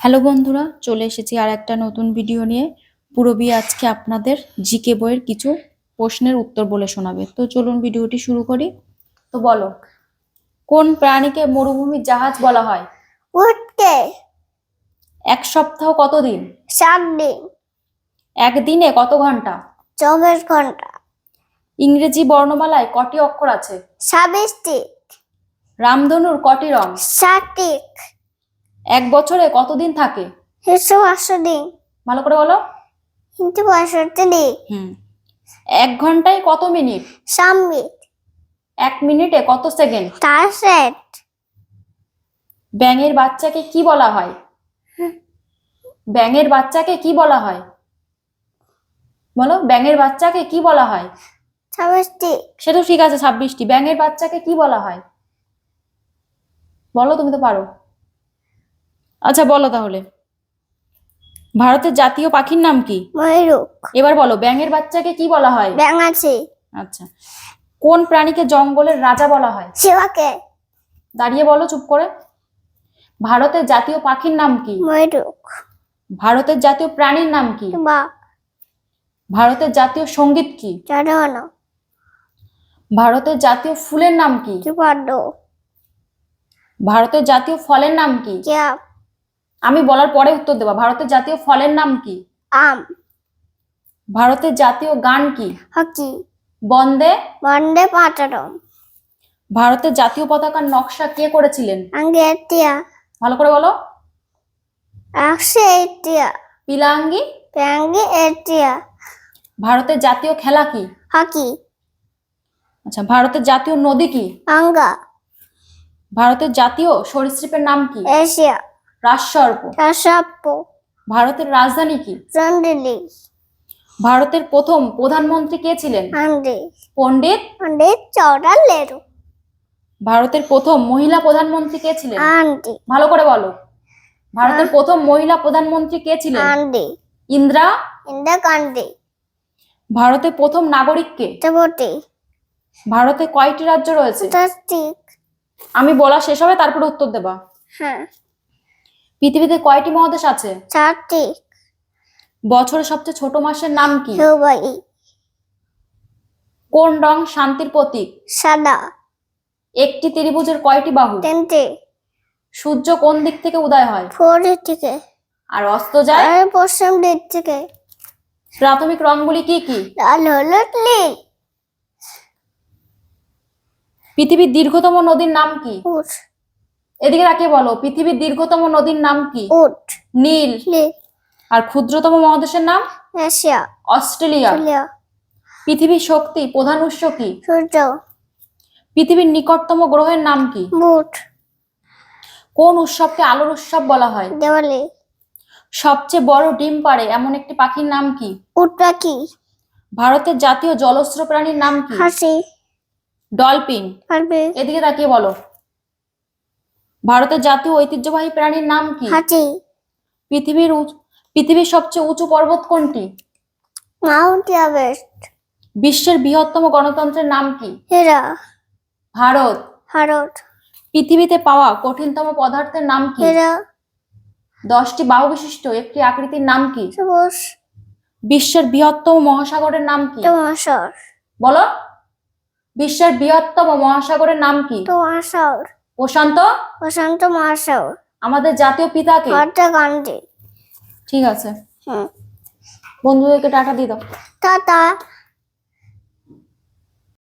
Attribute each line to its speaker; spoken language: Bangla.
Speaker 1: হ্যালো বন্ধুরা চলে এসেছি আর একটা নতুন ভিডিও নিয়ে। পুরবি আজকে আপনাদের জিকে বইয়ের কিছু প্রশ্নের উত্তর বলে শোনাবে। তো চলুন ভিডিওটি শুরু করি। তো বলো কোন প্রাণীকে মরুভূমির জাহাজ বলা হয়?
Speaker 2: উঠতে।
Speaker 1: এক সপ্তাহ কতদিন?
Speaker 2: সাত দিন।
Speaker 1: একদিনে কত ঘণ্টা?
Speaker 2: চব্বিশ ঘণ্টা।
Speaker 1: ইংরেজি বর্ণমালায় কটি অক্ষর আছে?
Speaker 2: ছাব্বিশটি
Speaker 1: রামধনুর কটি রং?
Speaker 2: ষাটটি
Speaker 1: এক বছরে কতদিন থাকে?
Speaker 2: তিনশো পাঁচশো দিন।
Speaker 1: ভালো করে বলো।
Speaker 2: তিনশো পঁয়ষট্টি দিন।
Speaker 1: হুম। এক ঘন্টায় কত মিনিট?
Speaker 2: সামিট
Speaker 1: এক মিনিটে কত সেকেন্ড?
Speaker 2: তার সেট
Speaker 1: ব্যাঙের বাচ্চাকে কি বলা হয়? ব্যাঙের বাচ্চাকে কি বলা হয়? বলো ব্যাঙের বাচ্চাকে কি বলা হয়?
Speaker 2: ছাব্বিশটি।
Speaker 1: সে তো ঠিক আছে ছাব্বিশটি। ব্যাঙের বাচ্চাকে কি বলা হয়? বলো তুমি তো পারো। আচ্ছা বলো তাহলে। ভারতের জাতীয় পাখির নাম কি? এবার বলো ব্যাঙের বাচ্চাকে কি বলা হয়?
Speaker 2: ব্যাঙাচি
Speaker 1: আচ্ছা। কোন প্রাণীকে জঙ্গলের রাজা বলা হয়?
Speaker 2: শিবাকে
Speaker 1: দাঁড়িয়ে বলো চুপ করে। ভারতের জাতীয় পাখির নাম কি?
Speaker 2: ময়ূরক।
Speaker 1: ভারতের জাতীয় প্রাণীর নাম কি? ভারতের জাতীয় সংগীত কি? ভারতের জাতীয় ফুলের নাম কি? ভারতের জাতীয় ফলের নাম কি? আমি বলার পরে উত্তর দেবা। ভারতের জাতীয় ফলের নাম কি?
Speaker 2: আম।
Speaker 1: ভারতের জাতীয় গান কি?
Speaker 2: হকি।
Speaker 1: বন্দে।
Speaker 2: বন্ডে পাটারম
Speaker 1: ভারতের জাতীয় পতাকার নকশা কে করেছিলেন?
Speaker 2: আঙ্গে এটিয়া
Speaker 1: ভালো করে বলো।
Speaker 2: একশো এটিয়া
Speaker 1: পিলাঙ্গি।
Speaker 2: প্যাঙ্গে এটিয়া
Speaker 1: ভারতের জাতীয় খেলা কি?
Speaker 2: হকি।
Speaker 1: আচ্ছা ভারতের জাতীয় নদী কি?
Speaker 2: আঙ্গা।
Speaker 1: ভারতের জাতীয় সরীসৃপের নাম কি?
Speaker 2: এশিয়া।
Speaker 1: রাজসর্প।
Speaker 2: রাসাপ্প
Speaker 1: ভারতের রাজধানী কি?
Speaker 2: চন্ডিলি
Speaker 1: ভারতের প্রথম প্রধানমন্ত্রী কে ছিলেন? পণ্ডিত?
Speaker 2: আন্ডে চৌড়া লেরু
Speaker 1: ভারতের প্রথম মহিলা প্রধানমন্ত্রী কে ছিলেন? ভালো করে বলো। ভারতের প্রথম মহিলা প্রধানমন্ত্রী কে ছিলেন? ইন্দিরা?
Speaker 2: ইন্দা কান্ডি
Speaker 1: ভারতের প্রথম নাগরিক কে? ভারতে কয়টি রাজ্য রয়েছে? আমি বলা শেষ হবে তারপরে উত্তর দেবা।
Speaker 2: হ্যাঁ।
Speaker 1: পৃথিবীতে কয়টি মহাদেশ আছে?
Speaker 2: চারটি।
Speaker 1: বছরের সবচেয়ে ছোট মাসের নাম কি?
Speaker 2: দুবাই
Speaker 1: কোন রং শান্তির প্রতীক?
Speaker 2: সাদা।
Speaker 1: একটি ত্রিভুজের কয়টি বাহু?
Speaker 2: তিনটে।
Speaker 1: সূর্য কোন দিক থেকে উদয় হয়?
Speaker 2: ফোরের থেকে
Speaker 1: আর অস্ত যায়?
Speaker 2: পশ্চিম দিক থেকে।
Speaker 1: প্রাথমিক রংগুলি কি কি?
Speaker 2: লাল হলুদ নীল।
Speaker 1: পৃথিবীর দীর্ঘতম নদীর নাম কি? এদিকে তাকে বলো পৃথিবীর দীর্ঘতম নদীর নাম কি? নীল। আর ক্ষুদ্রতম মহাদেশের নাম?
Speaker 2: Asia
Speaker 1: Australia. পৃথিবীর শক্তি প্রধান উৎস কি?
Speaker 2: সূর্য।
Speaker 1: পৃথিবীর নিকটতম গ্রহের নাম কি?
Speaker 2: বুট।
Speaker 1: কোন উৎসবকে আলোর উৎসব বলা হয়?
Speaker 2: দেওয়ালি।
Speaker 1: সবচেয়ে বড় ডিম পাড়ে এমন একটি পাখির নাম কি?
Speaker 2: উট পাখি।
Speaker 1: ভারতের জাতীয় জলস্র প্রাণীর নাম কি?
Speaker 2: হাসি।
Speaker 1: ডলফিন। এদিকে তাকিয়ে বলো। ভারতের জাতীয় ঐতিহ্যবাহী প্রাণীর নাম কি?
Speaker 2: হাতি।
Speaker 1: পৃথিবীর পৃথিবীর সবচেয়ে উঁচু পর্বত কোনটি?
Speaker 2: Mount Everest.
Speaker 1: বিশ্বের বৃহত্তম গণতন্ত্রের নাম কি?
Speaker 2: হেরা।
Speaker 1: ভারত।
Speaker 2: ভারত।
Speaker 1: পৃথিবীতে পাওয়া কঠিনতম পদার্থের নাম কি?
Speaker 2: হেরা।
Speaker 1: দশটি বাহু বিশিষ্ট একটি আকৃতির নাম কি? বিশ্বের বৃহত্তম মহাসাগরের নাম কি?
Speaker 2: তোমাশর
Speaker 1: বলো। বিশ্বের বৃহত্তম মহাসাগরের নাম কি?
Speaker 2: তোমাশর
Speaker 1: প্রশান্ত?
Speaker 2: প্রশান্ত মহাশয়।
Speaker 1: আমাদের জাতীয় পিতাকে?
Speaker 2: মহাত্মা গান্ধী।
Speaker 1: ঠিক আছে।
Speaker 2: হুম।
Speaker 1: বন্ধুদেরকে টাটা দিয়ে দাও।
Speaker 2: টাটা।